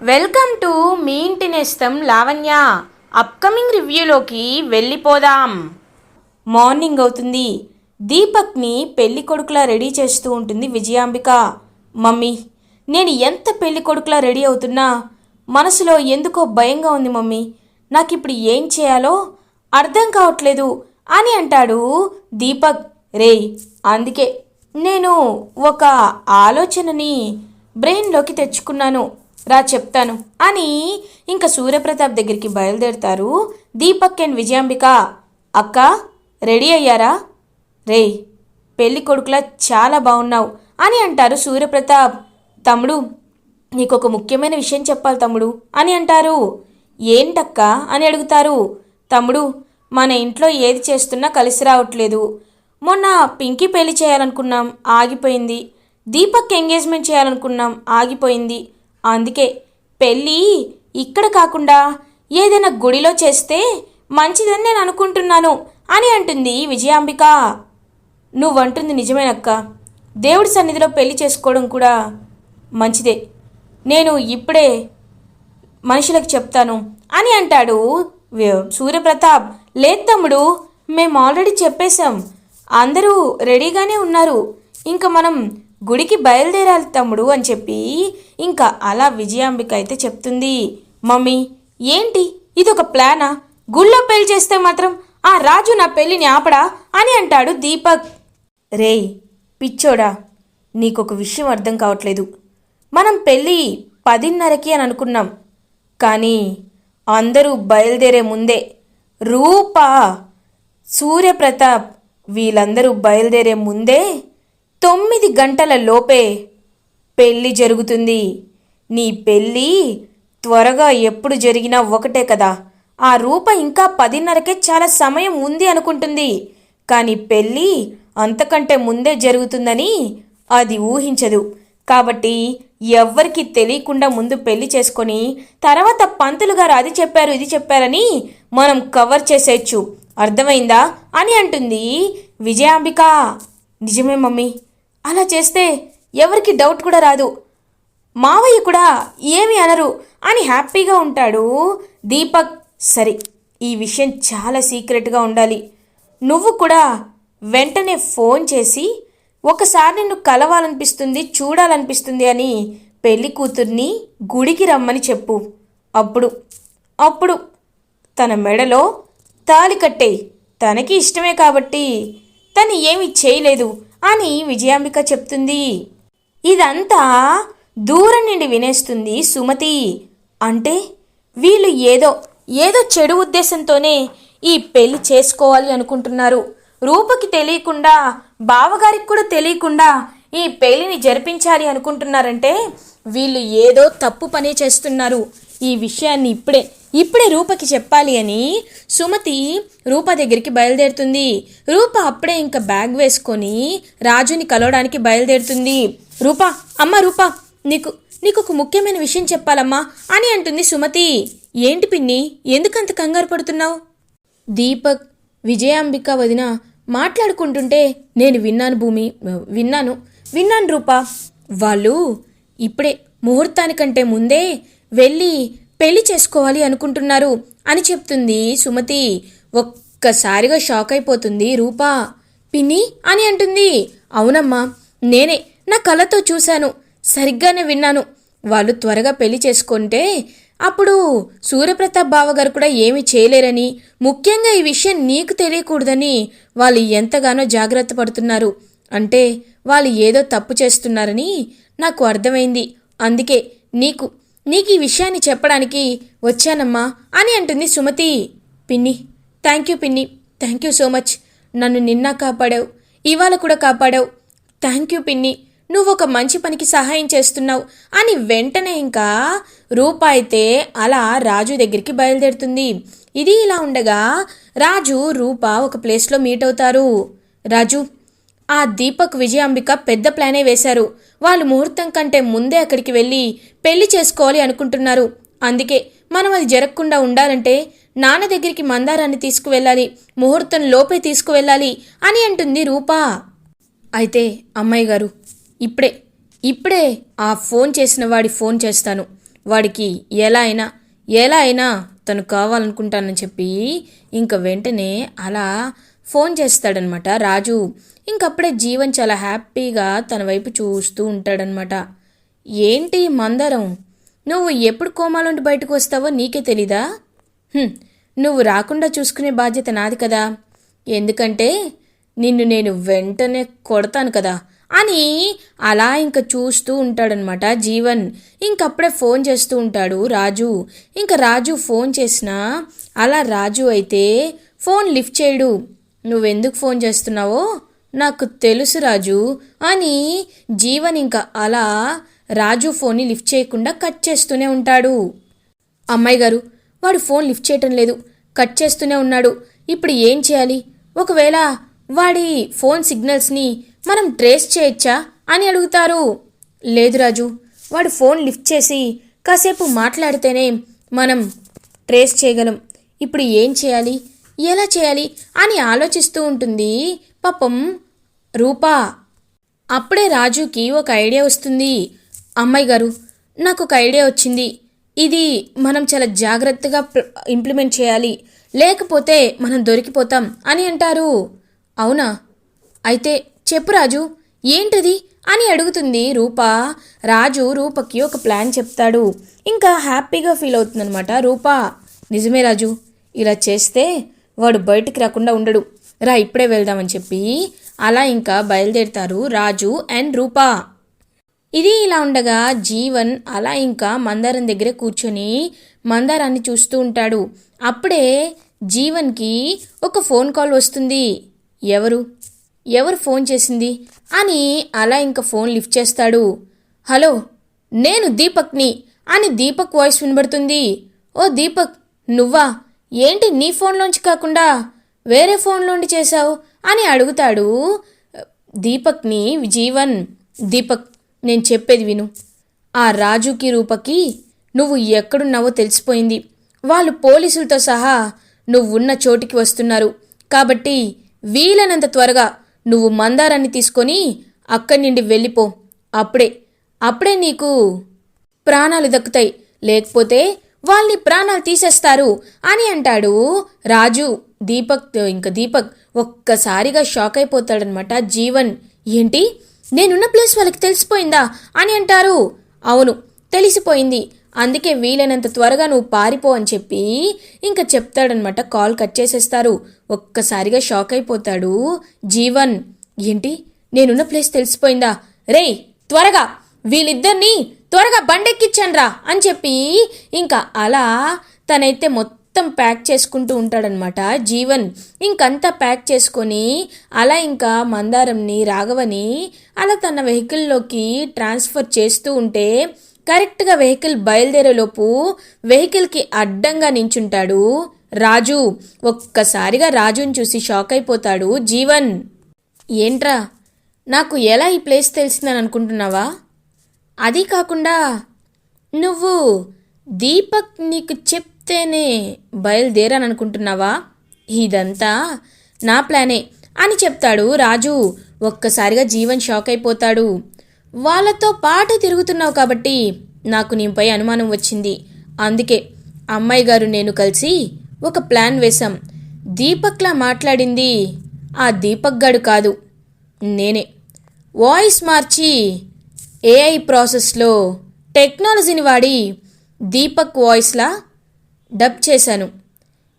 Welcome to me ఇంటి నేస్తం Lavanya. Upcoming రివ్యూలోకి వెళ్ళిపోదాం. మార్నింగ్ అవుతుంది. దీపక్ని పెళ్ళి కొడుకులా రెడీ చేస్తూ ఉంటుంది విజయాంబిక. మమ్మీ నేను ఎంత పెళ్ళి కొడుకులా రెడీ అవుతున్నా? మనసులో ఎందుకో భయంగా ఉంది మమ్మీ. నాకు ఇప్పుడు ఏం చేయాలో అర్థం కావట్లేదు అని అంటాడు దీపక్. రేయ్ అందుకే నేను ఒక ఆలోచనని బ్రెయిన్లోకి తెచ్చుకున్నాను. రా చెప్తాను. అని ఇంకా సూర్యప్రతాప్ దగ్గరికి బయలుదేరుతారు దీపక్ అండ్ విజయాంబిక. అక్క రెడీ అయ్యారా? రే పెళ్ళి కొడుకులా చాలా బాగున్నావు అని అంటారు సూర్యప్రతాప్. తమ్ముడు నీకు ఒక ముఖ్యమైన విషయం చెప్పాలి తమ్ముడు అని అంటారు. ఏంటక్క అని అడుగుతారు. తమ్ముడు మన ఇంట్లో ఏది చేస్తున్నా కలిసి రావట్లేదు. మొన్న పింకీ పెళ్ళి చేయాలనుకున్నాం ఆగిపోయింది. దీపక్ ఎంగేజ్మెంట్ చేయాలనుకున్నాం ఆగిపోయింది. అందుకే పెళ్ళి ఇక్కడ కాకుండా ఏదైనా గుడిలో చేస్తే మంచిదని నేను అనుకుంటున్నాను అని అంటుంది విజయాంబిక. నువ్వంటుంది నిజమేనక్క. దేవుడి సన్నిధిలో పెళ్ళి చేసుకోవడం కూడా మంచిదే. నేను ఇప్పుడే మనుషులకు చెప్తాను అని అంటాడు సూర్యప్రతాప్. లేదు తమ్ముడు మేము ఆల్రెడీ చెప్పేశాం. అందరూ రెడీగానే ఉన్నారు. ఇంకా మనం గుడికి బయలుదేరాలి తమ్ముడు అని చెప్పి ఇంకా అలా విజయాంబిక అయితే చెప్తుంది. మమ్మీ ఏంటి? ఇది ఒక ప్లానా? గుళ్ళో పెళ్ళి చేస్తే మాత్రం ఆ రాజు నా పెళ్ళిని ఆపడా అని అంటాడు దీపక్. రేయ్ పిచ్చోడా నీకొక విషయం అర్థం కావట్లేదు. మనం పెళ్ళి పదిన్నరకి అని అనుకున్నాం. కానీ అందరూ బయలుదేరే ముందే రూప సూర్యప్రతాప్ వీళ్ళందరూ బయలుదేరే ముందే తొమ్మిది గంటల లోపే పెళ్ళి జరుగుతుంది. నీ పెళ్ళి త్వరగా ఎప్పుడు జరిగినా ఒకటే కదా. ఆ రూప ఇంకా పదిన్నరకే చాలా సమయం ఉంది అనుకుంటుంది. కానీ పెళ్ళి అంతకంటే ముందే జరుగుతుందని అది ఊహించదు. కాబట్టి ఎవ్వరికి తెలియకుండా ముందు పెళ్ళి చేసుకొని తర్వాత పంతులు గారు అది చెప్పారు ఇది చెప్పారని మనం కవర్ చేసేయచ్చు. అర్థమైందా అని అంటుంది విజయాంబిక. నిజమే మమ్మీ. అలా చేస్తే ఎవరికి డౌట్ కూడా రాదు. మావయ్య కూడా ఏమి అనరు. అని హ్యాపీగా ఉంటాడు దీపక్. సరే ఈ విషయం చాలా సీక్రెట్గా ఉండాలి. నువ్వు కూడా వెంటనే ఫోన్ చేసి ఒకసారి నిన్ను కలవాలనిపిస్తుంది చూడాలనిపిస్తుంది అని పెళ్ళి కూతుర్ని గుడికి రమ్మని చెప్పు. అప్పుడు అప్పుడు తన మెడలో తాలి కట్టేయి తనకి ఇష్టమే కాబట్టి తను ఏమి చేయలేదు. అని విజయాంబిక చెప్తుంది. ఇదంతా దూరం నుండి వినేస్తుంది సుమతి. అంటే వీళ్ళు ఏదో ఏదో చెడు ఉద్దేశంతోనే ఈ పెళ్ళి చేసుకోవాలి అనుకుంటున్నారు. రూపకి తెలియకుండా బావగారికి కూడా తెలియకుండా ఈ పెళ్ళిని జరిపించాలి అనుకుంటున్నారంటే వీళ్ళు ఏదో తప్పు పని చేస్తున్నారు. ఈ విషయాన్ని ఇప్పుడే ఇప్పుడే రూపకి చెప్పాలి అని సుమతి రూప దగ్గరికి బయలుదేరుతుంది. రూప అప్పుడే ఇంకా బ్యాగ్ వేసుకొని రాజుని కలవడానికి బయలుదేరుతుంది. రూప అమ్మ రూప నీకు నీకు ఒక ముఖ్యమైన విషయం చెప్పాలమ్మా అని అంటుంది సుమతి. ఏంటి పిన్ని ఎందుకంత కంగారు పడుతున్నావు? దీపక్ విజయాంబిక వదిన మాట్లాడుకుంటుంటే నేను విన్నాను భూమి విన్నాను విన్నాను రూప. వాళ్ళు ఇప్పుడే ముహూర్తానికంటే ముందే వెళ్ళి పెళ్ళి చేసుకోవాలి అనుకుంటున్నారు అని చెప్తుంది సుమతి. ఒక్కసారిగా షాక్ అయిపోతుంది రూపా. పిన్ని అని అంటుంది. అవునమ్మా నేనే నా కళ్ళతో చూశాను సరిగ్గానే విన్నాను. వాళ్ళు త్వరగా పెళ్ళి చేసుకుంటే అప్పుడు సూర్యప్రతాప్ బావగారు కూడా ఏమీ చేయలేరని ముఖ్యంగా ఈ విషయం నీకు తెలియకూడదని వాళ్ళు ఎంతగానో జాగ్రత్త పడుతున్నారు. అంటే వాళ్ళు ఏదో తప్పు చేస్తున్నారని నాకు అర్థమైంది. అందుకే నీకు నీకు ఈ విషయాన్ని చెప్పడానికి వచ్చానమ్మా అని అంటుంది సుమతి. పిన్ని థ్యాంక్ యూ పిన్ని థ్యాంక్ యూ సో మచ్ నన్ను నిన్న కాపాడావు ఇవాళ కూడా కాపాడావు. థ్యాంక్ యూ పిన్ని నువ్వు ఒక మంచి పనికి సహాయం చేస్తున్నావు అని వెంటనే ఇంకా రూప అయితే అలా రాజు దగ్గరికి బయలుదేరుతుంది. ఇది ఇలా ఉండగా రాజు రూప ఒక ప్లేస్లో మీట్ అవుతారు. రాజు ఆ దీపక్ విజయాంబిక పెద్ద ప్లానే వేశారు. వాళ్ళు ముహూర్తం కంటే ముందే అక్కడికి వెళ్ళి పెళ్ళి చేసుకోవాలి అనుకుంటున్నారు. అందుకే మనం అది జరగకుండా ఉండాలంటే నాన్న దగ్గరికి మందారాన్ని తీసుకువెళ్ళాలి ముహూర్తం లోపే తీసుకువెళ్ళాలి అని అంటుంది రూపా. అయితే అమ్మాయి గారు ఇప్పుడే ఇప్పుడే ఆ ఫోన్ చేసిన వాడి ఫోన్ చేస్తాను. వాడికి ఎలా అయినా ఎలా అయినా తను కావాలనుకుంటానని చెప్పి ఇంక వెంటనే అలా ఫోన్ చేస్తాడనమాట. రాజు ఇంకప్పుడే జీవన్ చాలా హ్యాపీగా తన వైపు చూస్తూ ఉంటాడనమాట. ఏంటి మందరం? నువ్వు ఎప్పుడు కోమాలోంటి బయటకు వస్తావో నీకే తెలీదా? నువ్వు రాకుండా చూసుకునే బాధ్యత నాది కదా. ఎందుకంటే నిన్ను నేను వెంటనే కొడతాను కదా అని అలా ఇంక చూస్తూ ఉంటాడనమాట జీవన్. ఇంకప్పుడే ఫోన్ చేస్తూ ఉంటాడు రాజు. ఇంక రాజు ఫోన్ చేసినా అలా రాజు అయితే ఫోన్ లిఫ్ట్ చేయడు. నువ్వెందుకు ఫోన్ చేస్తున్నావో నాకు తెలుసు రాజు. అని జీవన్ ఇంకా అలా రాజు ఫోన్ని లిఫ్ట్ చేయకుండా కట్ చేస్తూనే ఉంటాడు. అమ్మాయి గారు వాడు ఫోన్ లిఫ్ట్ చేయటం లేదు. కట్ చేస్తూనే ఉన్నాడు. ఇప్పుడు ఏం చేయాలి? ఒకవేళ వాడి ఫోన్ సిగ్నల్స్ని మనం ట్రేస్ చేయొచ్చా అని అడుగుతారు. లేదు రాజు వాడు ఫోన్ లిఫ్ట్ చేసి కాసేపు మాట్లాడితేనే మనం ట్రేస్ చేయగలం. ఇప్పుడు ఏం చేయాలి? ఎలా చేయాలి అని ఆలోచిస్తూ ఉంటుంది. పాపం రూపా అప్పుడే రాజుకి ఒక ఐడియా వస్తుంది. అమ్మాయి గారు నాకు ఒక ఐడియా వచ్చింది. ఇది మనం చాలా జాగ్రత్తగా ఇంప్లిమెంట్ చేయాలి. లేకపోతే మనం దొరికిపోతాం అని అంటారు. అవునా? అయితే చెప్పు రాజు ఏంటది అని అడుగుతుంది రూప. రాజు రూపకి ఒక ప్లాన్ చెప్తాడు. ఇంకా హ్యాపీగా ఫీల్ అవుతుందనమాట రూప. నిజమే రాజు ఇలా చేస్తే వాడు బయటికి రాకుండా ఉండడు. రా ఇప్పుడే వెళ్దామని చెప్పి అలా ఇంకా బయలుదేరుతారు రాజు అండ్ రూపా. ఇది ఇలా ఉండగా జీవన్ అలా ఇంకా మందారం దగ్గర కూర్చొని మందారాన్ని చూస్తూ ఉంటాడు. అప్పుడే జీవన్కి ఒక ఫోన్ కాల్ వస్తుంది. ఎవరు? ఎవరు ఫోన్ చేసింది? అని అలా ఇంకా ఫోన్ లిఫ్ట్ చేస్తాడు. హలో నేను దీపక్ని. అని దీపక్ వాయిస్ వినబడుతుంది. ఓ దీపక్ నువ్వా? ఏంటి నీ ఫోన్లోంచి కాకుండా వేరే ఫోన్లోండి చేశావు అని అడుగుతాడు దీపక్ని జీవన్. దీపక్ నేను చెప్పేది విను. ఆ రాజుకి రూపకి నువ్వు ఎక్కడున్నావో తెలిసిపోయింది. వాళ్ళు పోలీసులతో సహా నువ్వున్న చోటికి వస్తున్నారు. కాబట్టి వీలైనంత త్వరగా నువ్వు మందారాన్ని తీసుకొని అక్కడి నుండి వెళ్ళిపో. అప్పుడే అప్పుడే నీకు ప్రాణాలు దక్కుతాయి. లేకపోతే వాళ్ళని ప్రాణాలు తీసేస్తారు అని అంటాడు. రాజు దీపక్ ఇంకా దీపక్ ఒక్కసారిగా షాక్ అయిపోతాడనమాట జీవన్ ఏంటి? నేనున్న ప్లేస్ వాళ్ళకి తెలిసిపోయిందా? అని అంటారు. అవును తెలిసిపోయింది. అందుకే వీలైనంత త్వరగా నువ్వు పారిపో అని చెప్పి ఇంకా చెప్తాడనమాట కాల్ కట్ చేసేస్తారు. ఒక్కసారిగా షాక్ అయిపోతాడు జీవన్. ఏంటి? నేనున్న ప్లేస్ తెలిసిపోయిందా? రేయ్ త్వరగా! వీళ్ళిద్దరినీ త్వరగా బండెక్కించండ్రా అని చెప్పి ఇంకా అలా తనైతే మొత్తం ప్యాక్ చేసుకుంటూ ఉంటాడనమాట జీవన్. ఇంకంతా ప్యాక్ చేసుకొని అలా ఇంకా మందారంని రాఘవని అలా తన వెహికల్లోకి ట్రాన్స్ఫర్ చేస్తూ ఉంటే కరెక్ట్గా వెహికల్ బయలుదేరేలోపు వెహికల్కి అడ్డంగా నించుంటాడు రాజు. ఒక్కసారిగా రాజుని చూసి షాక్ అయిపోతాడు జీవన్. ఏంట్రా నాకు ఎలా ఈ ప్లేస్ తెలిసిందని అనుకుంటున్నావా? అది కాకుండా నువ్వు దీపక్ నీకు చెప్తేనే బయలుదేరాను అనుకుంటున్నావా ఇదంతా నా ప్లానే అని చెప్తాడు రాజు. ఒక్కసారిగా జీవన్ షాక్ అయిపోతాడు. వాళ్ళతో పాటు తిరుగుతున్నావు కాబట్టి నాకు నీపై అనుమానం వచ్చింది. అందుకే అమ్మాయి గారు నేను కలిసి ఒక ప్లాన్ వేశాం. దీపక్లా మాట్లాడింది ఆ దీపక్ గడు కాదు. నేనే. వాయిస్ మార్చి ఏఐ ప్రాసెస్లో టెక్నాలజీని వాడి దీపక్ వాయిస్లా డబ్ చేశాను.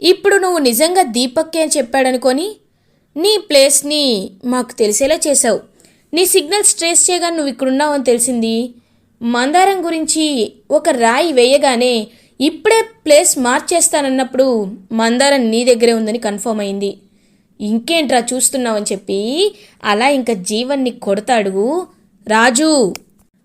ఇప్పుడు నువ్వు నిజంగా దీపక్కే అని చెప్పాడనుకొని నీ ప్లేస్ని మాకు తెలిసేలా చేశావు. నీ సిగ్నల్స్ ట్రేస్ చేయగా నువ్వు ఇక్కడున్నావు అని తెలిసింది. మందారం గురించి ఒక రాయి వేయగానే ఇప్పుడే ప్లేస్ మార్చేస్తానన్నప్పుడు మందారం నీ దగ్గరే ఉందని కన్ఫర్మ్ అయింది. ఇంకేంట్రా చూస్తున్నావని చెప్పి అలా ఇంకా జీవన్ని కొడతాడు రాజు!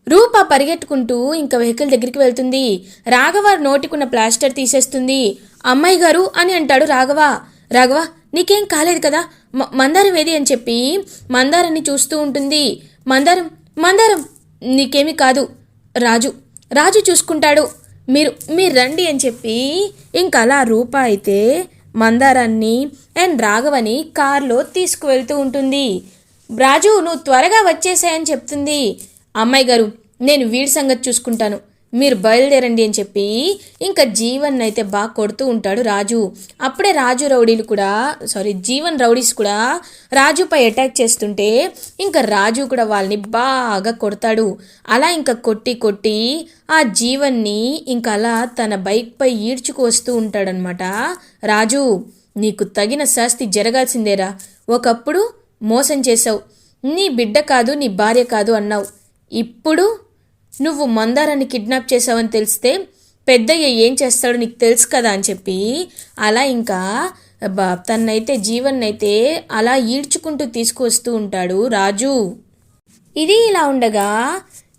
రూప పరిగెట్టుకుంటూ ఇంకా వెహికల్ దగ్గరికి వెళ్తుంది. రాఘవ నోటికున్న ప్లాస్టర్ తీసేస్తుంది. అమ్మాయి గారు అని అంటాడు రాఘవ. రాఘవ నీకేం కాలేదు కదా? మ- మందారం ఏది అని చెప్పి మందారాన్ని చూస్తూ ఉంటుంది. మందారం మందారం నీకేమీ కాదు. రాజు రాజు చూసుకుంటాడు. మీరు మీరు రండి అని చెప్పి ఇంకా అలా రూప అయితే మందారాన్ని అండ్ రాఘవని కార్లో తీసుకువెళ్తూ ఉంటుంది. రాజు నువ్వు త్వరగా వచ్చేసాయని చెప్తుంది. అమ్మాయి గారు నేను వీడి సంగతి చూసుకుంటాను. మీరు బయలుదేరండి అని చెప్పి ఇంకా జీవన్ అయితే బాగా కొడుతూ ఉంటాడు రాజు. అప్పుడే రాజు రౌడీలు కూడా సారీ జీవన్ రౌడీస్ కూడా రాజుపై అటాక్ చేస్తుంటే ఇంకా రాజు కూడా వాళ్ళని బాగా కొడతాడు. అలా ఇంకా కొట్టి కొట్టి ఆ జీవన్ని ఇంకా అలా తన బైక్పై ఈడ్చుకు వస్తూ ఉంటాడనమాట రాజు. నీకు తగిన శాస్తి జరగాల్సిందేరా. ఒకప్పుడు మోసం చేసావు నీ బిడ్డ కాదు నీ భార్య కాదు అన్నావు. ఇప్పుడు నువ్వు మందారాన్ని కిడ్నాప్ చేసావని తెలిస్తే పెద్దయ్య ఏం చేస్తాడో నీకు తెలుసు కదా అని చెప్పి అలా ఇంకా బా తన్నైతే జీవన్నైతే అలా ఈడ్చుకుంటూ తీసుకువస్తూ ఉంటాడు రాజు. ఇది ఇలా ఉండగా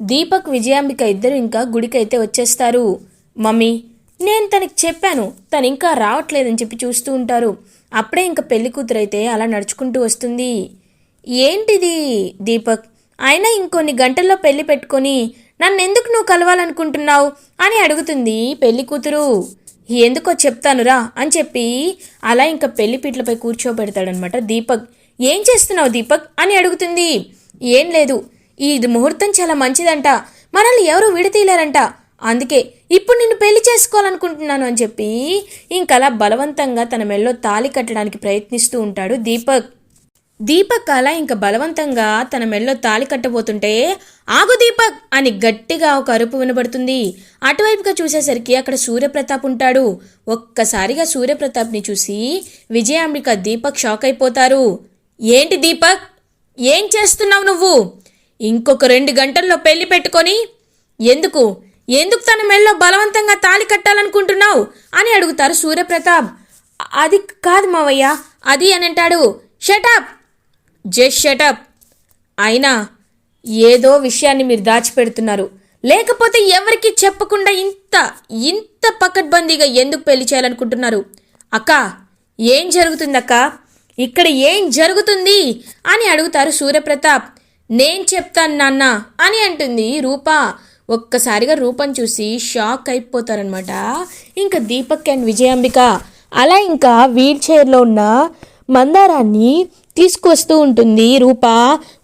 దీపక్ విజయాంబిక ఇద్దరు ఇంకా గుడికైతే వచ్చేస్తారు. మమ్మీ నేను తనకి చెప్పాను. తను ఇంకా రావట్లేదని చెప్పి చూస్తూ ఉంటారు. అప్పుడే ఇంకా పెళ్ళి కూతురైతే అలా నడుచుకుంటూ వస్తుంది. ఏంటిది దీపక్? అయినా ఇంకొన్ని గంటల్లో పెళ్ళి పెట్టుకొని నన్ను ఎందుకు నువ్వు కలవాలనుకుంటున్నావు అని అడుగుతుంది పెళ్ళి కూతురు. ఎందుకో చెప్తానురా అని చెప్పి అలా ఇంకా పెళ్ళి పీట్లపై కూర్చోబెడతాడనమాట దీపక్. ఏం చేస్తున్నావు దీపక్? అని అడుగుతుంది. ఏం లేదు. ఈ ముహూర్తం చాలా మంచిదంట. మనల్ని ఎవరు విడతీయలేరంట. అందుకే ఇప్పుడు నిన్ను పెళ్ళి చేసుకోవాలనుకుంటున్నాను అని చెప్పి ఇంకలా బలవంతంగా తన మెల్లో తాళి కట్టడానికి ప్రయత్నిస్తూ ఉంటాడు దీపక్. దీపక్ అలా ఇంకా బలవంతంగా తన మెల్లో తాళి కట్టబోతుంటే ఆగు దీపక్ అని గట్టిగా ఒక అరుపు వినబడుతుంది. అటువైపుగా చూసేసరికి అక్కడ సూర్యప్రతాప్ ఉంటాడు. ఒక్కసారిగా సూర్యప్రతాప్ని చూసి విజయాంబిక దీపక్ షాక్ అయిపోతారు. ఏంటి దీపక్? ఏం చేస్తున్నావు నువ్వు? ఇంకొక రెండు గంటల్లో పెళ్ళి పెట్టుకొని? ఎందుకు? ఎందుకు తన మెల్లో బలవంతంగా తాళి కట్టాలనుకుంటున్నావు? అని అడుగుతారు సూర్యప్రతాప్. అది కాదు మావయ్య అది అని అంటాడు. షటప్ జస్ట్ షటప్ అయినా ఏదో విషయాన్ని మీరు దాచిపెడుతున్నారు. లేకపోతే ఎవరికి చెప్పకుండా ఇంత ఇంత పకడ్బందీగా ఎందుకు పెళ్ళి చేయాలనుకుంటున్నారు? అక్క ఏం జరుగుతుందక్క? ఇక్కడ ఏం జరుగుతుంది? అని అడుగుతారు సూర్యప్రతాప్. నేను చెప్తాను నాన్న అని అంటుంది రూప. ఒక్కసారిగా రూపం చూసి షాక్ అయిపోతారనమాట ఇంకా దీపక్ అండ్ విజయాంబిక. అలా ఇంకా వీల్ చైర్లో ఉన్న మందారాన్ని తీసుకొస్తూ ఉంటుంది రూప.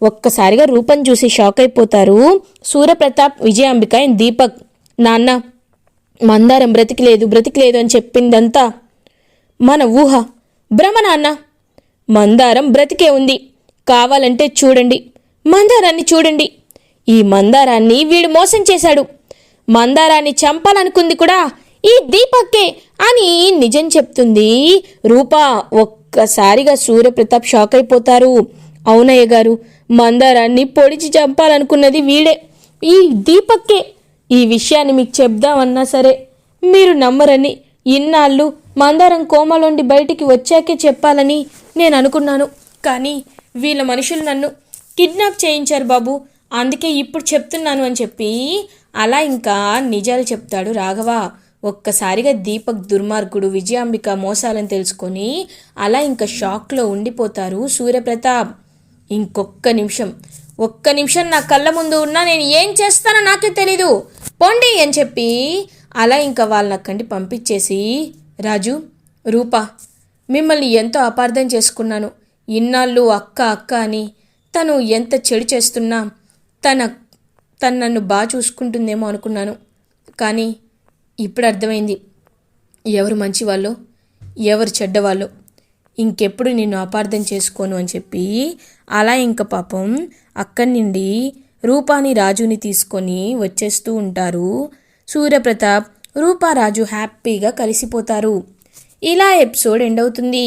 ఒక్కసారిగా రూపం చూసి షాక్ అయిపోతారు సూర్యప్రతాప్ విజయాంబిక అండ్ దీపక్. నాన్న మందారం బ్రతికిలేదు బ్రతికిలేదు అని చెప్పిందంతా మన ఊహ. భ్రమ నాన్న. మందారం బ్రతికే ఉంది. కావాలంటే చూడండి. మందారాన్ని చూడండి. ఈ మందారాన్ని వీడు మోసం చేశాడు. మందారాన్ని చంపాలనుకుంది కూడా ఈ దీపక్కే అని నిజం చెప్తుంది. రూపా ఒక్కసారిగా సూర్యప్రతాప్ షాక్ అయిపోతారు. అవునయ్య గారు మందారాన్ని పొడిచి చంపాలనుకున్నది వీడే. ఈ దీపక్కే ఈ విషయాన్ని మీకు చెప్దామన్నా సరే మీరు నమ్మరని ఇన్నాళ్ళు మందారం కోమలోండి బయటికి వచ్చాకే చెప్పాలని నేను అనుకున్నాను. కానీ వీళ్ళ మనుషులు నన్ను కిడ్నాప్ చేయించారు బాబు. అందుకే ఇప్పుడు చెప్తున్నాను అని చెప్పి అలా ఇంకా నిజాలు చెప్తాడు రాఘవ. ఒక్కసారిగా దీపక్ దుర్మార్గుడు విజయాంబిక మోసాలని తెలుసుకొని అలా ఇంకా షాక్లో ఉండిపోతారు సూర్యప్రతాప్. ఇంకొక్క నిమిషం. ఒక్క నిమిషం నా కళ్ళ ముందు ఉన్నా నేను ఏం చేస్తానో నాకే తెలీదు. పోండి అని చెప్పి అలా ఇంకా వాళ్ళని అక్కడి పంపించేసి రాజు రూపా మిమ్మల్ని ఎంతో అపార్థం చేసుకున్నాను. ఇన్నాళ్ళు అక్క అక్క అని తను ఎంత చెడు చేస్తున్నా తన తను నన్ను బాగా చూసుకుంటుందేమో అనుకున్నాను. కానీ ఇప్పుడు అర్థమైంది. ఎవరు మంచివాళ్ళు ఎవరు చెడ్డవాళ్ళు. ఇంకెప్పుడు నిన్ను అపార్థం చేసుకోను అని చెప్పి అలా ఇంక పాపం అక్కడి నుండి రూపాని రాజుని తీసుకొని వచ్చేస్తూ ఉంటారు. సూర్యప్రతాప్ రూపారాజు హ్యాపీగా కలిసిపోతారు. ఇలా ఎపిసోడ్ ఎండ్ అవుతుంది.